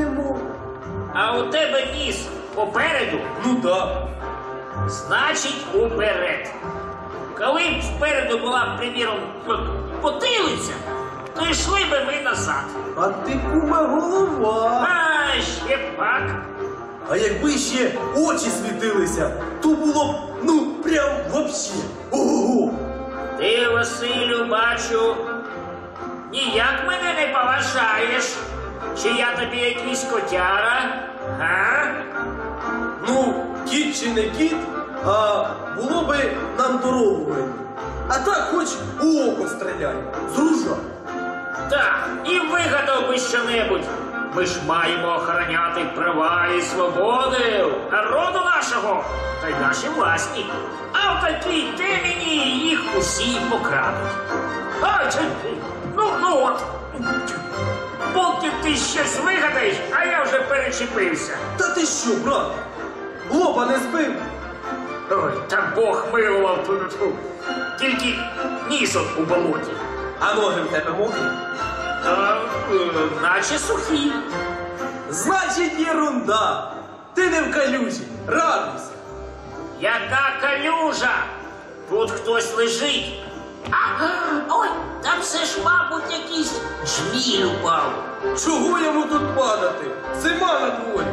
Куди ми? А у тебе ніс попереду, Ну да. значить уперед. Коли б спереду була, приміром, потилиця, то йшли би ми назад. А ти кума голова. А ще пак. А якби ще очі світилися, то було б, ну, прям вообще. Ого! Ти, Василю, бачу, ніяк мене не поважаєш. Чи я тобі якийсь котяра? Га? Ну, кіт чи не кіт, а було би нам дорогу видно. А так хоч у око стріляй, з ружа. Так, і вигадав би щонебудь. Ми ж маємо охороняти права і свободи народу нашого та й наші власні. А в такій темені їх усі покрадуть. А, ну, ну от. Поки ти щось вигадаєш, а я вже перечепився. Та ти що, брат? Лоба не збив? Ой, та Бог милував тут. Тільки ніс от у болоті. А ноги в тебе мокрі? А, е, наче сухі. Значить, єрунда. Ти не в калюжі. Радуйся. Яка калюжа? Тут хтось лежить. А, ой, там все ж, мабуть, якийсь жміль упав. Чого йому тут падати? Зима на дворі.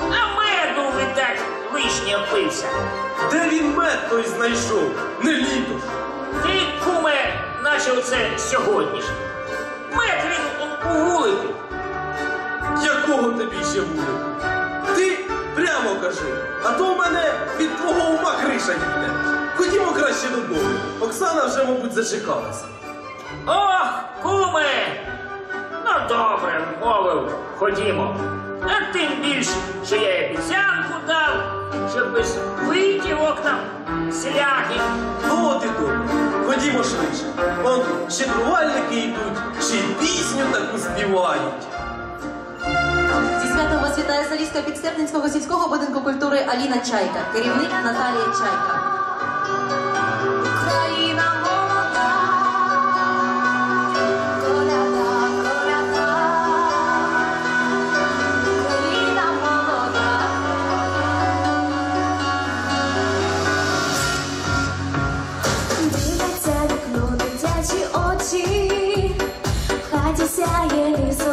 А меду видать лишнє впився. Де він мед той знайшов? Не літо ж. Ти, куме, наче оце сьогоднішнє. Мед він у- вулику. Якого тобі ще буде? Ти прямо кажи, а то в мене від твого ума криша їде. Ходімо краще додому. Оксана вже, мабуть, зачекалася. Ох, куме! Добре, мовив, ходімо. А тим більш, що я й обіцянку дав, щоб без витівок нам всіляких. Ну от і. Ходімо швидше. Он щедрувальники йдуть, ще й пісню таку співають. Зі святом вас вітає солістка Підстепницького сільського будинку культури Аліна Чайка, керівник Наталія Чайка. Дитячі очі, в хаті сяє лісова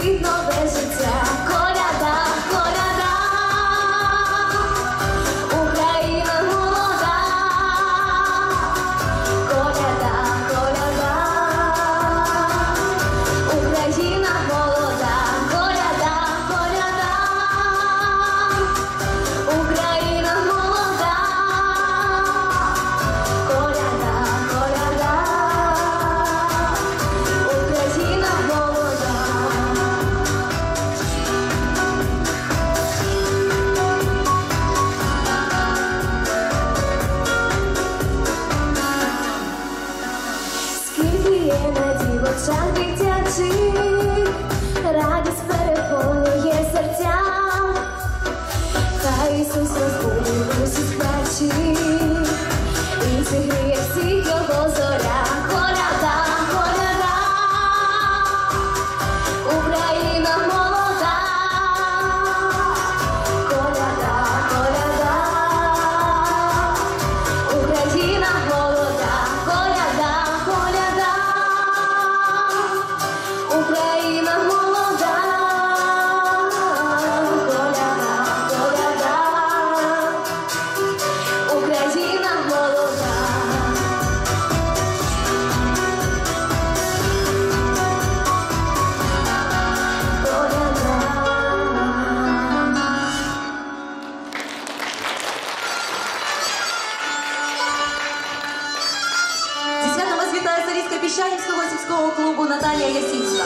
приніс у Піщанівського сільського клуба Наталья Ясінська.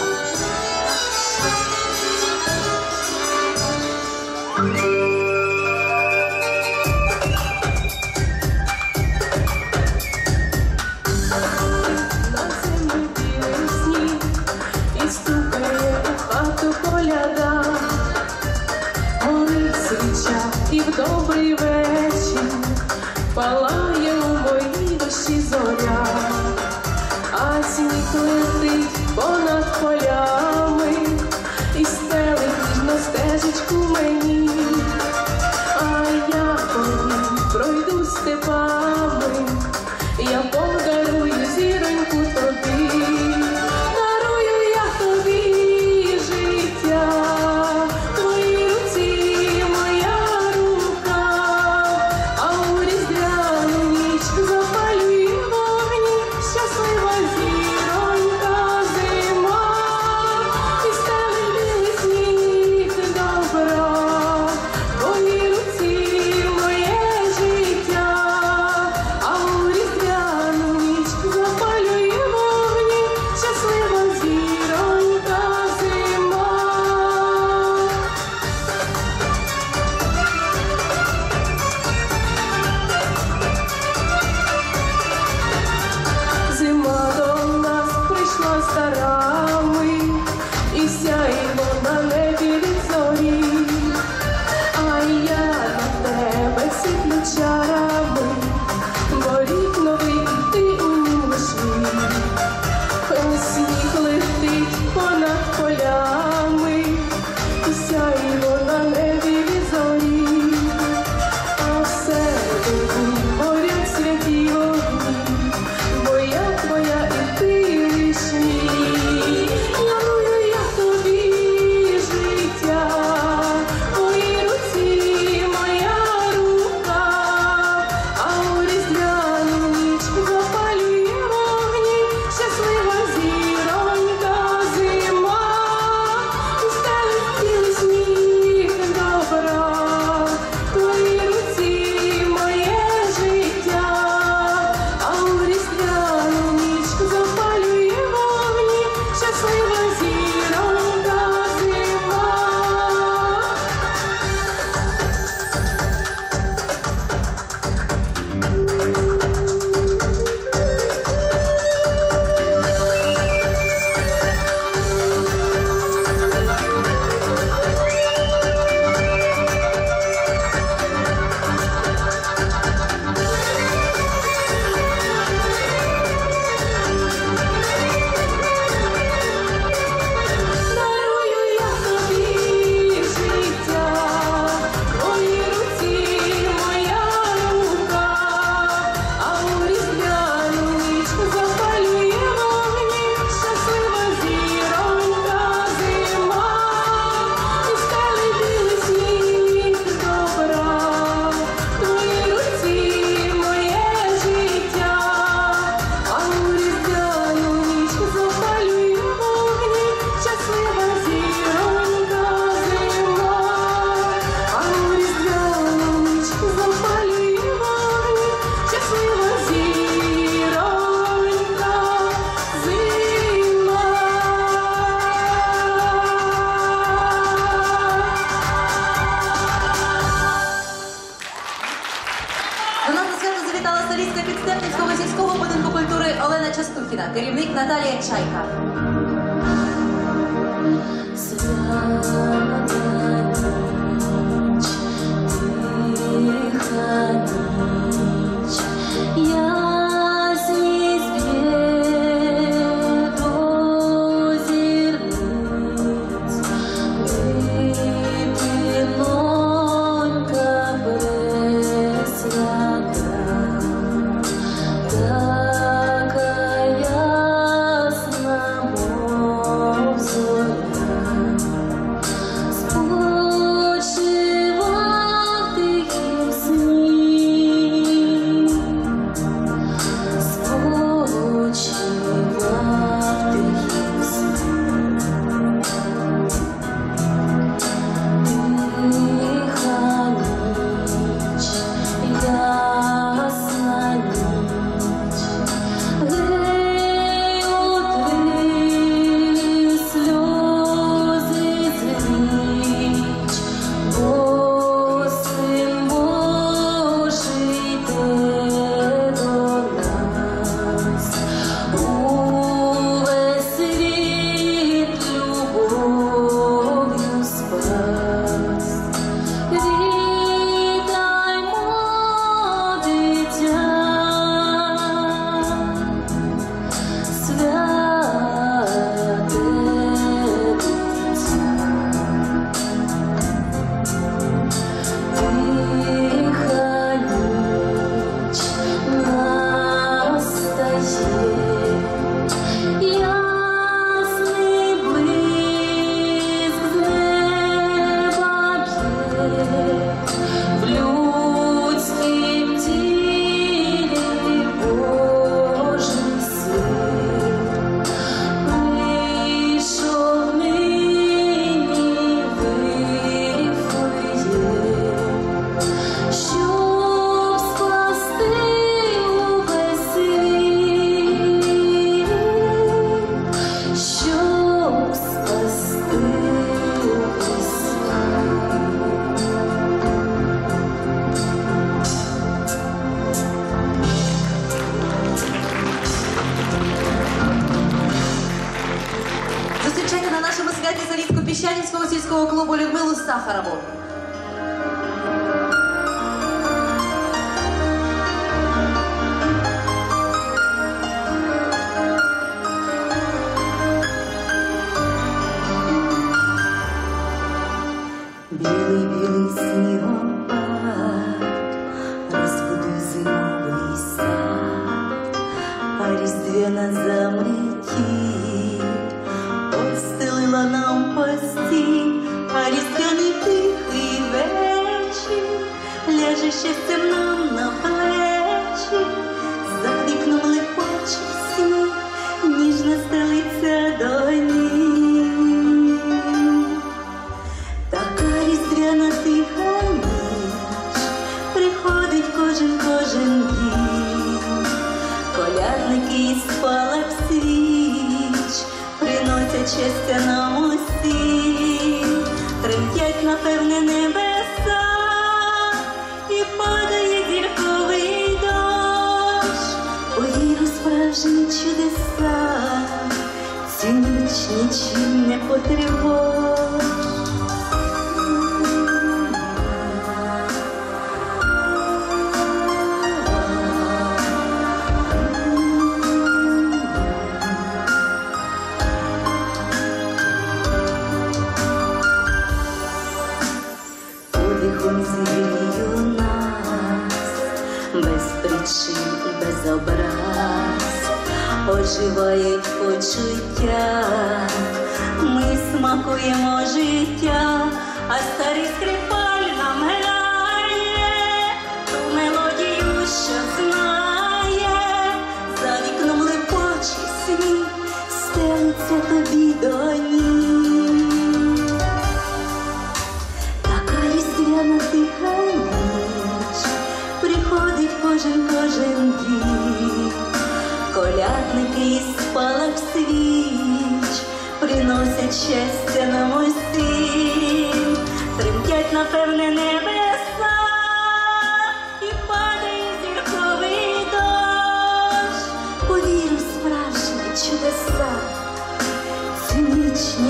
Свіча і в. Billy, Billy.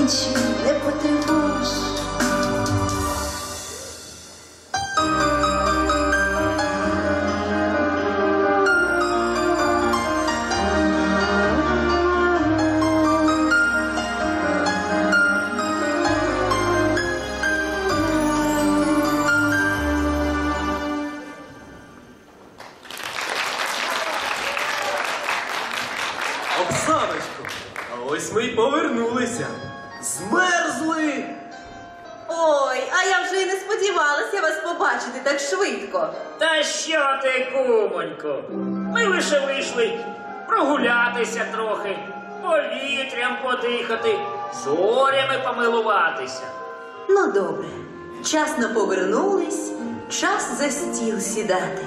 Не потривож. Оксаночко, ось ми й повернулися. Змерзли! Ой, а я вже і не сподівалася вас побачити так швидко. Та що ти, кумонько? Ми лише вийшли прогулятися трохи, повітрям подихати, зорями помилуватися. Ну добре, вчасно повернулись, час за стіл сідати.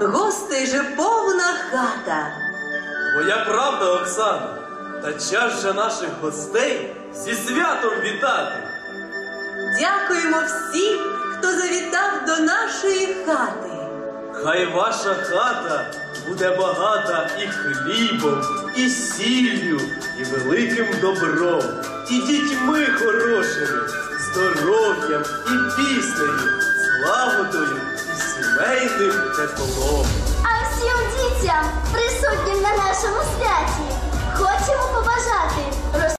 Гостей же повна хата. Твоя правда, Оксана. Та час же наших гостей зі святом вітати. Дякуємо всім, хто завітав до нашої хати. Хай ваша хата буде багата і хлібом, і сіллю, і великим добром, і дітьми хорошими, здоров'ям і піснею, злагодою і сімейним теплом. А всім дітям, присутнім на нашому святі, Хочемо побажати.